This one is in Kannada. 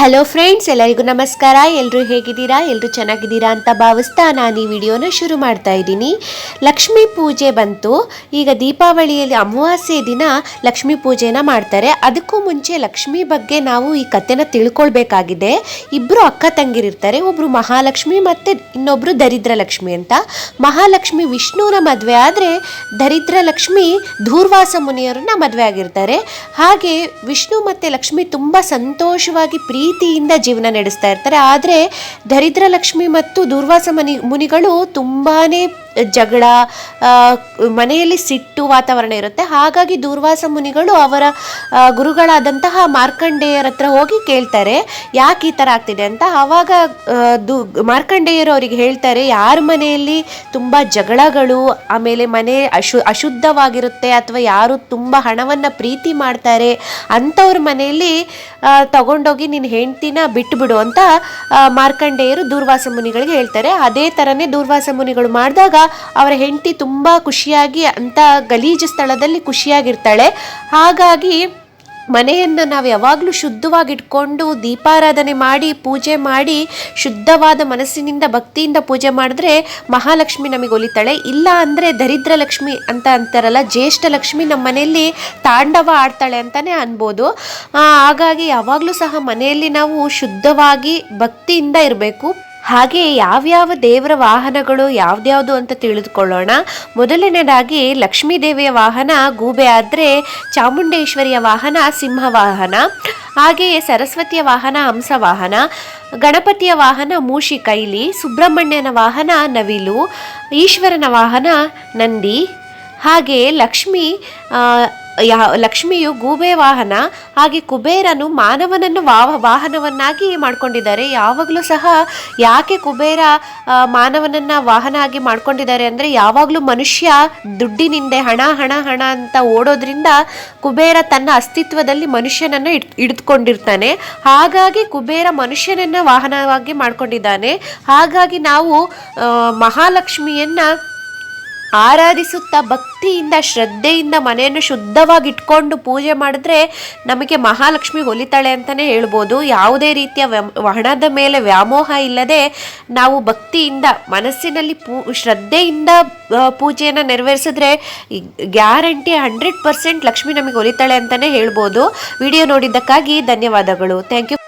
ಹಲೋ ಫ್ರೆಂಡ್ಸ್ ಎಲ್ಲರಿಗೂ ನಮಸ್ಕಾರ. ಎಲ್ಲರೂ ಹೇಗಿದ್ದೀರಾ? ಎಲ್ಲರೂ ಚೆನ್ನಾಗಿದ್ದೀರಾ ಅಂತ ಭಾವಿಸ್ತಾ ನಾನು ಈ ವಿಡಿಯೋನ ಶುರು ಮಾಡ್ತಾ ಇದ್ದೀನಿ. ಲಕ್ಷ್ಮೀ ಪೂಜೆ ಬಂತು. ಈಗ ದೀಪಾವಳಿಯಲ್ಲಿ ಅಮಾವಾಸ್ಯೆ ದಿನ ಲಕ್ಷ್ಮೀ ಪೂಜೆನ ಮಾಡ್ತಾರೆ. ಅದಕ್ಕೂ ಮುಂಚೆ ಲಕ್ಷ್ಮಿ ಬಗ್ಗೆ ನಾವು ಈ ಕಥೆನ ತಿಳ್ಕೊಳ್ಬೇಕಾಗಿದೆ. ಇಬ್ಬರು ಅಕ್ಕ ತಂಗಿರಿರ್ತಾರೆ. ಒಬ್ಬರು ಮಹಾಲಕ್ಷ್ಮಿ ಮತ್ತು ಇನ್ನೊಬ್ಬರು ದರಿದ್ರ ಲಕ್ಷ್ಮಿ ಅಂತ. ಮಹಾಲಕ್ಷ್ಮಿ ವಿಷ್ಣುವಿನ ಮದುವೆ ಆದರೆ ದರಿದ್ರ ಲಕ್ಷ್ಮಿ ಧೂರ್ವಾಸ ಮುನಿಯವ್ರನ್ನ ಮದುವೆ ಆಗಿರ್ತಾರೆ. ಹಾಗೆ ವಿಷ್ಣು ಮತ್ತು ಲಕ್ಷ್ಮಿ ತುಂಬ ಸಂತೋಷವಾಗಿ ಪ್ರೀತಿಯಿಂದ ಜೀವನ ನಡೆಸ್ತಾ ಇರ್ತಾರೆ. ಆದರೆ ದರಿದ್ರ ಲಕ್ಷ್ಮಿ ಮತ್ತು ದುರ್ವಾಸ ಮನಿ ಮುನಿಗಳು ತುಂಬಾನೇ ಜಗಳ ಮನೆಯಲ್ಲಿ ಸಿಟ್ಟು ವಾತಾವರಣ ಇರುತ್ತೆ. ಹಾಗಾಗಿ ದೂರ್ವಾಸ ಮುನಿಗಳು ಅವರ ಗುರುಗಳಾದಂತಹ ಮಾರ್ಕಂಡೇಯರ ಹತ್ರ ಹೋಗಿ ಕೇಳ್ತಾರೆ, ಯಾಕೆ ಈ ಥರ ಆಗ್ತಿದೆ ಅಂತ. ಆವಾಗ ಮಾರ್ಕಂಡೇಯರು ಅವರಿಗೆ ಹೇಳ್ತಾರೆ, ಯಾರ ಮನೆಯಲ್ಲಿ ತುಂಬ ಜಗಳಗಳು, ಆಮೇಲೆ ಮನೆ ಅಶು, ಅಶುದ್ಧವಾಗಿರುತ್ತೆ, ಅಥವಾ ಯಾರು ತುಂಬ ಹಣವನ್ನು ಪ್ರೀತಿ ಮಾಡ್ತಾರೆ, ಅಂಥವ್ರ ಮನೆಯಲ್ಲಿ ತಗೊಂಡೋಗಿ ನಿನ್ನ ಹೆಂಡ್ತಿನ ಬಿಟ್ಟುಬಿಡು ಅಂತ ಮಾರ್ಕಂಡೇಯರು ದೂರ್ವಾಸ ಮುನಿಗಳಿಗೆ ಹೇಳ್ತಾರೆ. ಅದೇ ಥರನೇ ದೂರ್ವಾಸ ಮುನಿಗಳು ಮಾಡಿದಾಗ ಅವರ ಹೆಂಡತಿ ತುಂಬ ಖುಷಿಯಾಗಿ ಅಂತ ಗಲೀಜು ಸ್ಥಳದಲ್ಲಿ ಖುಷಿಯಾಗಿರ್ತಾಳೆ. ಹಾಗಾಗಿ ಮನೆಯನ್ನು ನಾವು ಯಾವಾಗಲೂ ಶುದ್ಧವಾಗಿಟ್ಕೊಂಡು ದೀಪಾರಾಧನೆ ಮಾಡಿ, ಪೂಜೆ ಮಾಡಿ, ಶುದ್ಧವಾದ ಮನಸ್ಸಿನಿಂದ, ಭಕ್ತಿಯಿಂದ ಪೂಜೆ ಮಾಡಿದ್ರೆ ಮಹಾಲಕ್ಷ್ಮಿ ನಮಗೆ ಒಲಿತಾಳೆ. ಇಲ್ಲ ಅಂದರೆ ದರಿದ್ರ ಲಕ್ಷ್ಮಿ ಅಂತ ಅಂತಾರಲ್ಲ, ಜ್ಯೇಷ್ಠ ಲಕ್ಷ್ಮಿ ನಮ್ಮ ಮನೆಯಲ್ಲಿ ತಾಂಡವ ಆಡ್ತಾಳೆ ಅಂತಲೇ ಅನ್ಬೋದು. ಹಾಗಾಗಿ ಯಾವಾಗಲೂ ಸಹ ಮನೆಯಲ್ಲಿ ನಾವು ಶುದ್ಧವಾಗಿ ಭಕ್ತಿಯಿಂದ ಇರಬೇಕು. ಹಾಗೆ ಯಾವ್ಯಾವ ದೇವರ ವಾಹನಗಳು ಯಾವ್ದ್ಯಾವುದು ಅಂತ ತಿಳಿದುಕೊಳ್ಳೋಣ. ಮೊದಲನೇದಾಗಿ ಲಕ್ಷ್ಮೀ ದೇವಿಯ ವಾಹನ, ಗೂಬೆ ಆದರೆ ಚಾಮುಂಡೇಶ್ವರಿಯ ವಾಹನ, ಸಿಂಹ ವಾಹನ. ಹಾಗೆಯೇ ಸರಸ್ವತಿಯ ವಾಹನ, ಹಂಸ ವಾಹನ. ಗಣಪತಿಯ ವಾಹನ, ಮೂಷಿ ಕೈಲಿ. ಸುಬ್ರಹ್ಮಣ್ಯನ ವಾಹನ, ನವಿಲು. ಈಶ್ವರನ ವಾಹನ, ನಂದಿ. ಹಾಗೆಯೇ ಲಕ್ಷ್ಮಿ ಯಾ ಲಕ್ಷ್ಮಿಯು ಗೂಬೆ ವಾಹನ, ಹಾಗೆ ಕುಬೇರನು ಮಾನವನನ್ನು ವಾಹ ವಾಹನವನ್ನಾಗಿ ಮಾಡ್ಕೊಂಡಿದ್ದಾರೆ. ಯಾವಾಗಲೂ ಸಹ ಯಾಕೆ ಕುಬೇರ ಮಾನವನನ್ನ ವಾಹನ ಆಗಿ ಮಾಡ್ಕೊಂಡಿದ್ದಾರೆ ಅಂದರೆ ಯಾವಾಗಲೂ ಮನುಷ್ಯ ದುಡ್ಡಿನಿಂದೆ ಹಣ ಹಣ ಹಣ ಅಂತ ಓಡೋದ್ರಿಂದ ಕುಬೇರ ತನ್ನ ಅಸ್ತಿತ್ವದಲ್ಲಿ ಮನುಷ್ಯನನ್ನು ಹಿಡಿದುಕೊಂಡಿರ್ತಾನೆ ಹಾಗಾಗಿ ಕುಬೇರ ಮನುಷ್ಯನನ್ನ ವಾಹನವಾಗಿ ಮಾಡ್ಕೊಂಡಿದ್ದಾನೆ. ಹಾಗಾಗಿ ನಾವು ಮಹಾಲಕ್ಷ್ಮಿಯನ್ನ ಆರಾಧಿಸುತ್ತಾ ಭಕ್ತಿಯಿಂದ, ಶ್ರದ್ಧೆಯಿಂದ ಮನೆಯನ್ನು ಶುದ್ಧವಾಗಿ ಇಟ್ಕೊಂಡು ಪೂಜೆ ಮಾಡಿದ್ರೆ ನಮಗೆ ಮಹಾಲಕ್ಷ್ಮಿ ಹೊಲಿತಾಳೆ ಅಂತಲೇ ಹೇಳ್ಬೋದು. ಯಾವುದೇ ರೀತಿಯ ಹಣದ ಮೇಲೆ ವ್ಯಾಮೋಹ ಇಲ್ಲದೆ ನಾವು ಭಕ್ತಿಯಿಂದ, ಮನಸ್ಸಿನಲ್ಲಿ ಪೂ, ಶ್ರದ್ಧೆಯಿಂದ ಪೂಜೆಯನ್ನು ನೆರವೇರಿಸಿದ್ರೆ ಗ್ಯಾರಂಟಿ ಹಂಡ್ರೆಡ್ ಪರ್ಸೆಂಟ್ ಲಕ್ಷ್ಮಿ ನಮಗೆ ಹೊಲಿತಾಳೆ ಅಂತಲೇ ಹೇಳ್ಬೋದು. ವಿಡಿಯೋ ನೋಡಿದ್ದಕ್ಕಾಗಿ ಧನ್ಯವಾದಗಳು. Thank you